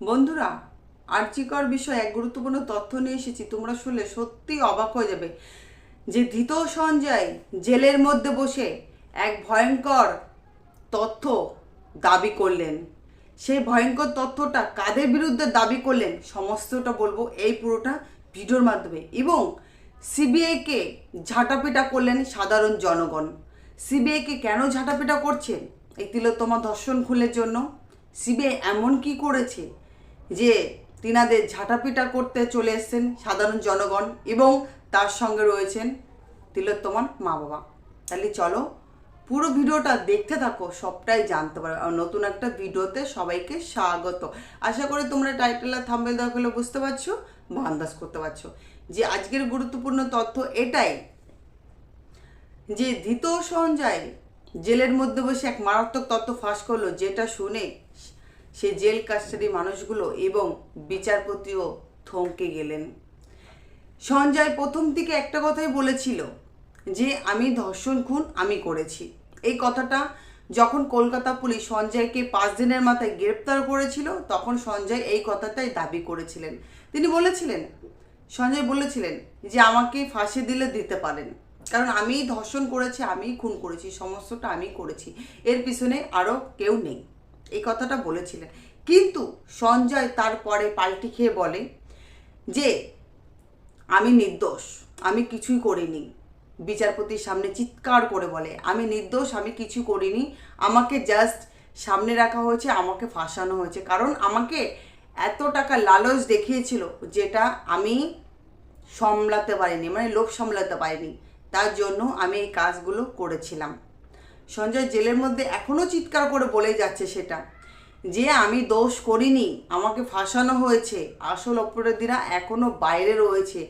বন্ধুরা আর্চিকর বিষয়ে এক গুরুত্বপূর্ণ তথ্য নিয়ে এসেছি, তোমরা শুনলে সত্যি অবাক হয়ে যাবে। যে ধৃত সঞ্জয় জেলের মধ্যে বসে এক ভয়ঙ্কর তথ্য দাবি করলেন। সেই ভয়ঙ্কর তথ্যটা কাদের বিরুদ্ধে দাবি করলেন সমস্তটা বলব এই পুরোটা ভিডিওর মাধ্যমে। এবং সিবিআইকে ঝাঁটাপিটা করলেন সাধারণ জনগণ। সিবিআইকে কেন ঝাঁটাপিটা করছে এই তিলোত্তমা ধর্ষণ খুলের জন্য। সিবিআই এমন কি করেছে? যে তিনাদের ঝাঁটাপিটা করতে চলে এসছেন সাধারণ জনগণ এবং তার সঙ্গে রয়েছেন তিলোত্তমার মা বাবা। তাহলে চলো পুরো ভিডিওটা দেখতে থাকো, সবটাই জানতে পারবে আর নতুন একটা ভিডিওতে সবাইকে স্বাগত। আশা করি তোমরা টাইটেল আর থাম্বেল হলে বুঝতে পারছ বা আন্দাজ করতে পারছ। যে আজকের গুরুত্বপূর্ণ তথ্য এটাই যে ধৃত সঞ্জয় জেলের মধ্যে বসে এক মারাত্মক তথ্য ফাঁস করল, যেটা শুনে সে জেল কাস্টাডি মানুষগুলো এবং বিচারপতিও থমকে গেলেন। সঞ্জয় প্রথম থেকে একটা কথাই বলেছিল যে, আমি ধর্ষণ খুন, আমি করেছি। এই কথাটা যখন কলকাতা পুলিশ সঞ্জয়কে পাঁচ দিনের মাথায় গ্রেপ্তার করেছিল, তখন সঞ্জয় এই কথাটাই দাবি করেছিলেন। তিনি বলেছিলেন, সঞ্জয় বলেছিলেন যে, আমাকে ফাঁসি দিলে দিতে পারেন। কারণ আমি ধর্ষণ করেছি আমি খুন করেছি, সমস্তটা আমি করেছি। এর পিছনে আরও কেউ নেই। এই কথাটা বলেছিলেন। কিন্তু সঞ্জয় তারপরে পাল্টি খেয়ে বলে যে, আমি নির্দোষ, আমি কিছুই করিনি। বিচারপতির সামনে চিৎকার করে বলে, আমি নির্দোষ, আমি কিছু করিনি। আমাকে জাস্ট সামনে রাখা হয়েছে, আমাকে ফাঁসানো হয়েছে। কারণ আমাকে এত টাকা লালচ দেখিয়েছিল যেটা আমি সামলাতে পারিনি মানে লোভ সামলাতে পারিনি। তার জন্য আমি এই কাজগুলো করেছিলাম। সঞ্জয় জেলের মধ্যে এখনও চিৎকার করে বলে যাচ্ছে সেটা। যে আমি দোষ করিনি, আমাকে ফাঁসানো হয়েছে, আসল অপরাধীরা এখনও বাইরে রয়েছে।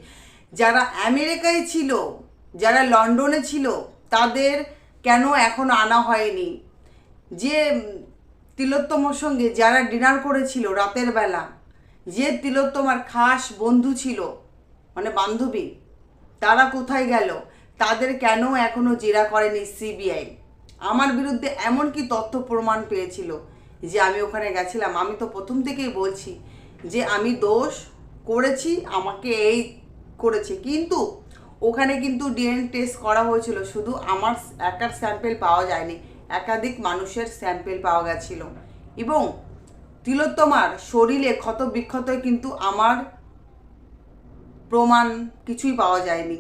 যারা আমেরিকায় ছিল, যারা লন্ডনে ছিল, তাদের কেন এখন আনা হয়নি? যে তিলোত্তমার সঙ্গে যারা ডিনার করেছিল রাতের বেলা, যে তিলোত্তমার খাস বন্ধু ছিল মানে বান্ধবী, তারা কোথায় গেল? তাদের কেন এখনও জেরা করেনি সিবিআই? আমার বিরুদ্ধে এমন কি তথ্য প্রমাণ পেয়েছিল যে আমি ওখানে গেছিলাম? আমি তো প্রথম থেকেই বলছি যে আমি দোষ করেছি, আমাকে এই করেছে। কিন্তু ওখানে কিন্তু ডিএনএ টেস্ট করা হয়েছিল, শুধু আমার একার স্যাম্পেল পাওয়া যায়নি, একাধিক মানুষের স্যাম্পেল পাওয়া গেছিল। এবং তিলোত্তমার শরীরে ক্ষত বিক্ষত কিন্তু আমার প্রমাণ কিছুই পাওয়া যায়নি।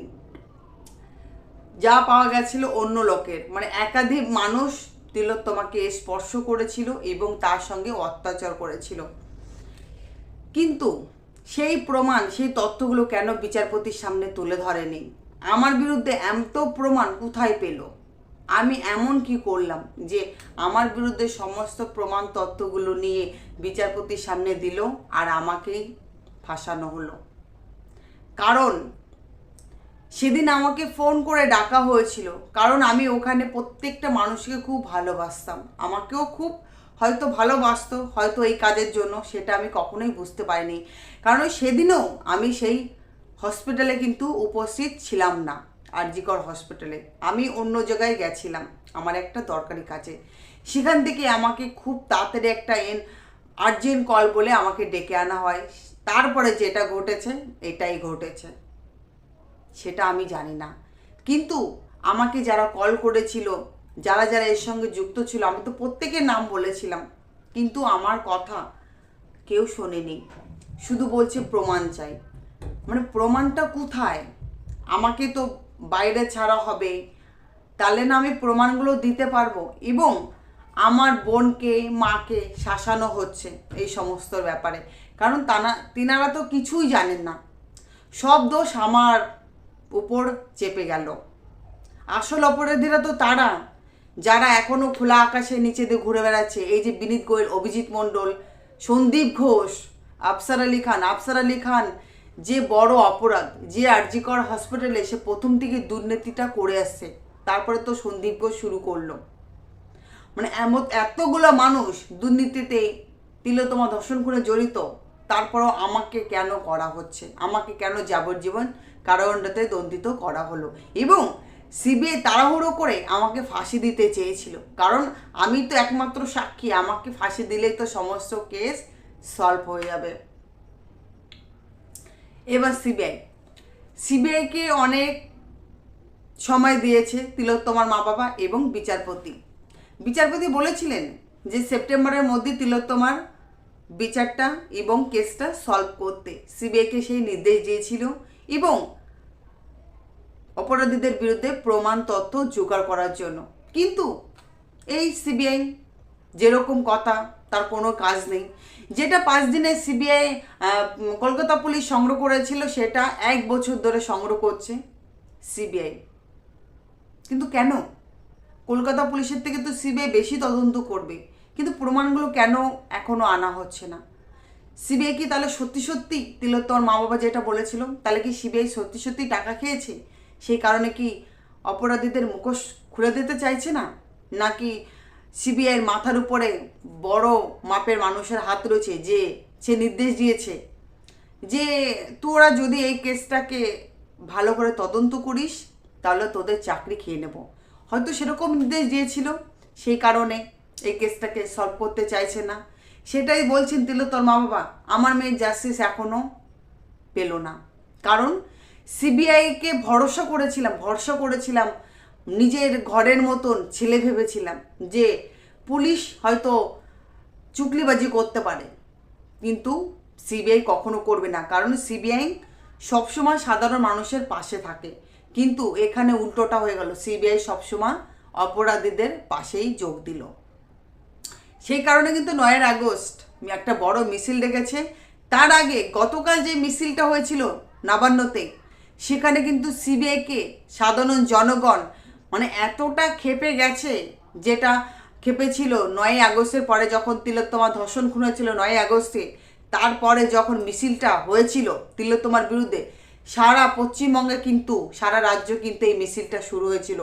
যা পাওয়া গেছিল অন্য লোকের। মানে একাধিক মানুষ তিলোত্তমাকে স্পর্শ করেছিল এবং তার সঙ্গে অত্যাচার করেছিল। কিন্তু সেই প্রমাণ, সেই তথ্যগুলো কেন বিচারপতির সামনে তুলে ধরেনি? আমার বিরুদ্ধে এত প্রমাণ কোথায় পেল? আমি এমন কি করলাম যে আমার বিরুদ্ধে সমস্ত প্রমাণ তথ্যগুলো নিয়ে বিচারপতির সামনে দিল আর আমাকেই ফাঁসানো হলো? কারণ সেদিন আমাকে ফোন করে ডাকা হয়েছিল, কারণ আমি ওখানে প্রত্যেকটা মানুষকে খুব ভালোবাসতাম। আমাকেও খুব হয়তো ভালোবাসতো, হয়তো এই কাজের জন্য, সেটা আমি কখনোই বুঝতে পারিনি। কারণ সেদিনও আমি সেই হসপিটালে কিন্তু উপস্থিত ছিলাম না, আরজিকর হসপিটালে আমি অন্য জায়গায় গেছিলাম, আমার একটা দরকারি কাজে। সেখান থেকে আমাকে খুব তাড়াতাড়ি একটা এন আর্জেন্ট কল বলে আমাকে ডেকে আনা হয়। তারপরে যেটা ঘটেছে, এটাই ঘটেছে। সেটা আমি জানি না। কিন্তু আমাকে যারা কল করেছিল, যারা যারা এর সঙ্গে যুক্ত ছিল, আমি তো প্রত্যেকের নাম বলেছিলাম। কিন্তু আমার কথা কেউ শোনেনি। শুধু বলছে প্রমাণ চাই। মানে প্রমাণটা কোথায়? আমাকে তো বাইরে ছাড়া হবে। তাহলে না আমি প্রমাণগুলো দিতে পারব। এবং আমার বোনকে, মাকে শাসানো হচ্ছে এই সমস্ত ব্যাপারে। কারণ তানা, তিনারা তো কিছুই জানেন না। সব দোষ আমার। উপর চেপে গেল। আসল অপরাধীরা তো তারা, যারা এখনও খোলা আকাশের নিচে দিয়ে ঘুরে বেড়াচ্ছে। এই যে বিনীত গোয়েল, অভিজিৎ মণ্ডল, সন্দীপ ঘোষ, আফসার আলী খান। আফসার আলী খান যে বড় অপরাধ, যে আরজিকর হসপিটালে সে প্রথম থেকে দুর্নীতিটা করে আসছে, তারপরে তো সন্দীপ ঘোষ শুরু করল। মানে এমন এতগুলো মানুষ দুর্নীতিতে তিলোতমা ধর্ষণ করে জড়িত। তারপরও আমাকে কেন করা হচ্ছে? আমাকে কেন যাবজ্জীবন কারাদণ্ডতে দণ্ডিত করা হলো? এবং সিবিআই তাড়াহুড়ো করে আমাকে ফাঁসি দিতে চেয়েছিল। কারণ আমি তো একমাত্র সাক্ষী, আমাকে ফাঁসি দিলেই তো সমস্ত কেস সলভ হয়ে যাবে। এবার সিবিআই। সিবিআইকে অনেক সময় দিয়েছে তিলোত্তমার মা বাবা এবং বিচারপতি। বিচারপতি বলেছিলেন যে, সেপ্টেম্বরের মধ্যে তিলোত্তমার বিচারটা এবং কেসটা সলভ করতে। সিবিআইকে সেই নির্দেশ দিয়েছিল এবং অপরাধীদের বিরুদ্ধে প্রমাণ তথ্য জোগাড় করার জন্য। কিন্তু এই সিবিআই যেরকম কথা, তার কোনো কাজ নেই। যেটা পাঁচ দিনে সিবিআই কলকাতা পুলিশ সংগ্রহ করেছিল, সেটা এক বছর ধরে সংগ্রহ করছে সিবিআই। কিন্তু কেন? কলকাতা পুলিশের থেকে তো সিবিআই বেশি তদন্ত করবে। কিন্তু প্রমাণগুলো কেন এখনও আনা হচ্ছে না? সিবিআই কি তাহলে সত্যি সত্যি তিলোত্তমার মা বাবা যেটা বলেছিল, তাহলে কি সিবিআই সত্যি সত্যি টাকা খেয়েছে? সেই কারণে কি অপরাধীদের মুখোশ খুলে দিতে চাইছে না? নাকি সিবিআইয়ের মাথার উপরে বড় মাপের মানুষের হাত রয়েছে যে সে নির্দেশ দিয়েছে? যে তোরা যদি এই কেসটাকে ভালো করে তদন্ত করিস, তাহলে তোদের চাকরি খেয়ে নেব। হয়তো সেরকম নির্দেশ দিয়েছিল, সেই কারণে এই কেসটাকে সলভ করতে চাইছে না। সেটাই বলছেন তিলোত্তর মা বাবা আমার মেয়ের জাস্টিস এখনও পেল না। কারণ সিবিআইকে ভরসা করেছিলাম ভরসা করেছিলাম, নিজের ঘরের মতন ছেলে ভেবেছিলাম যে পুলিশ হয়তো চুকলিবাজি করতে পারে। কিন্তু সিবিআই কখনো করবে না। কারণ সিবিআই সবসময় সাধারণ মানুষের পাশে থাকে। কিন্তু এখানে উল্টোটা হয়ে গেল। সিবিআই সবসময় অপরাধীদের পাশেই যোগ দিল। সেই কারণে কিন্তু নয়ের আগস্ট একটা বড় মিছিল ডেকেছে। তার আগে গতকাল যে মিছিলটা হয়েছিল নবান্নতে, সেখানে কিন্তু সিবিআইকে সাধারণ জনগণ মানে এতটা খেপে গেছে যেটা খেপেছিল নয় আগস্টের পরে যখন তিলোত্তমা ধর্ষণ খুন হয়েছিল নয় আগস্টে, তারপরে যখন মিছিলটা হয়েছিল তিলোত্তমার বিরুদ্ধে, সারা পশ্চিমবঙ্গে কিন্তু, সারা রাজ্য কিন্তু এই মিছিলটা শুরু হয়েছিল।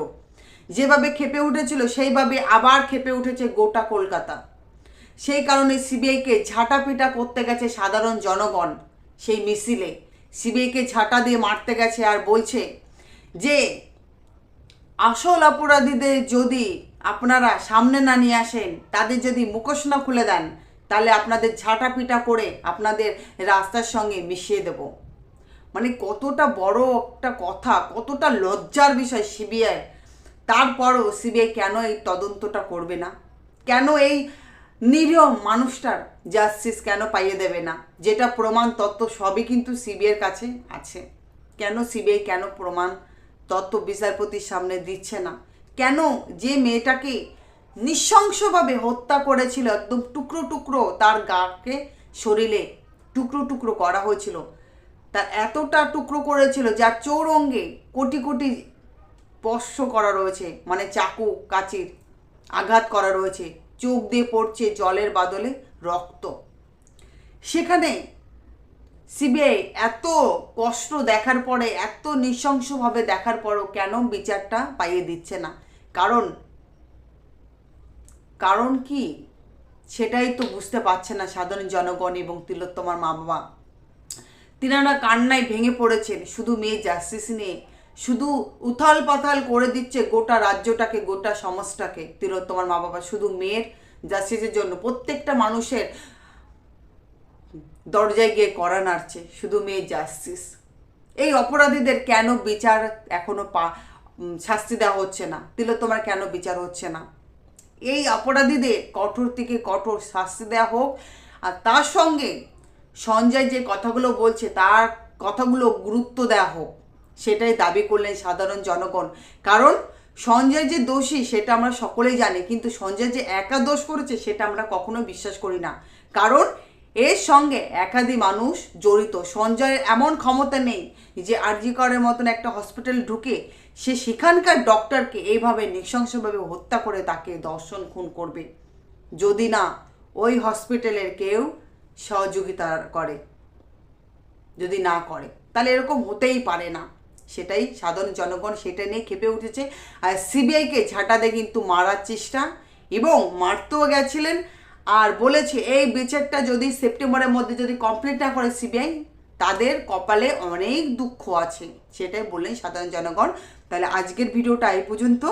যেভাবে খেপে উঠেছিল, সেইভাবে আবার খেপে উঠেছে গোটা কলকাতা। সেই কারণে সিবিআইকে ঝাঁটাপিটা করতে গেছে সাধারণ জনগণ। সেই মিছিলে সিবিআইকে ঝাঁটা দিয়ে মারতে গেছে আর বলছে যে, আসল অপরাধীদের যদি আপনারা সামনে না নিয়ে আসেন, তাদের যদি মুখোশ না খুলে দেন, তাহলে আপনাদের ঝাঁটাপিটা করে আপনাদের রাস্তার সঙ্গে মিশিয়ে দেব। মানে কতটা বড় একটা কথা, কতটা লজ্জার বিষয় সিবিআই। তারপরও সিবিআই কেন এই তদন্তটা করবে না? কেন এই নিরীহ মানুষটার জাস্টিস কেন পাইয়ে দেবে না? যেটা প্রমাণ তত্ত্ব সবই কিন্তু সিবিআইয়ের কাছে আছে। কেন সিবিআই কেন প্রমাণ তত্ত্ব বিচারপতির সামনে দিচ্ছে না? কেন যে মেয়েটাকে নৃশংসভাবে হত্যা করেছিল, একদম টুকরো টুকরো তার গাকে শরীরে টুকরো টুকরো করা হয়েছিল। তার এতটা টুকরো করেছিল যার চৌরঙ্গে কোটি কোটি স্পর্শ করা রয়েছে মানে চাকু, কাচির আঘাত করা রয়েছে। চোখ দিয়ে পড়ছে জলের বাদলে রক্ত। সেখানে সিবিআই এত কষ্ট দেখার পরে, এত নৃশংসভাবে দেখার পরও কেন বিচারটা পাইয়ে দিচ্ছে না? কারণ কারণ কি? সেটাই তো বুঝতে পারছে না সাধারণ জনগণ এবং তিলোত্তমার মা বাবা তিনারা কান্নায় ভেঙে পড়েছেন। শুধু মেয়ে জাস্টিস নিয়ে শুধু উথাল পাথাল করে দিচ্ছে গোটা রাজ্যটাকে, গোটা সমাজটাকে। তিলোত্তমার মা বাবা শুধু মেয়ের জাস্টিসের জন্য। প্রত্যেকটা মানুষের দরজায় গিয়ে করা নাড়ছে, শুধু মেয়ে জাস্টিস এই অপরাধীদের কেন বিচার এখনও পা শাস্তি দেওয়া হচ্ছে না? তিলোত্তমার কেন বিচার হচ্ছে না? এই অপরাধীদের কঠোর থেকে কঠোর শাস্তি দেওয়া হোক, আর তার সঙ্গে সঞ্জয় যে কথাগুলো বলছে, তার কথাগুলো গুরুত্ব দেওয়া হোক। সেটাই দাবি করলেন সাধারণ জনগণ। কারণ সঞ্জয় যে দোষী সেটা আমরা সকলেই জানি, কিন্তু সঞ্জয় যে একা দোষ করেছে সেটা আমরা কখনো বিশ্বাস করি না। কারণ এর সঙ্গে একাধিক মানুষ জড়িত। সঞ্জয়ের এমন ক্ষমতা নেই যে আরজি করের মতন একটা হসপিটাল ঢুকে সে সেখানকার ডক্টরকে এইভাবে নৃশংসভাবে হত্যা করে তাকে দর্শন খুন করবে। যদি না, ওই হসপিটালের কেউ সহযোগিতা করে। যদি না করে, তাহলে এরকম হতেই পারে না। সেটাই সাধারণ জনগণ সেটা নিয়ে খেপে উঠেছে। আর সিবিআইকে ঝাঁটাতে কিন্তু মারার চেষ্টা এবং মারতেও গেছিলেন। আর বলেছে, এই বিচারটা যদি সেপ্টেম্বরের মধ্যে যদি কমপ্লিট না করে সিবিআই, তাদের কপালে অনেক দুঃখ আছে। সেটাই বললেন সাধারণ জনগণ। তাহলে আজকের ভিডিওটা এই পর্যন্ত।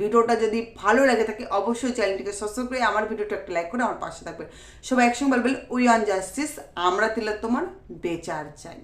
ভিডিওটা যদি ভালো লাগে থাকে, অবশ্যই চ্যানেলটিকে সাবস্ক্রাইব করে আমার ভিডিওটা একটা লাইক করে আমার পাশে থাকবে সবাই একসঙ্গে বলবেন উই অন জাস্টিস আমরা তিলা তোমার বেচার চাই।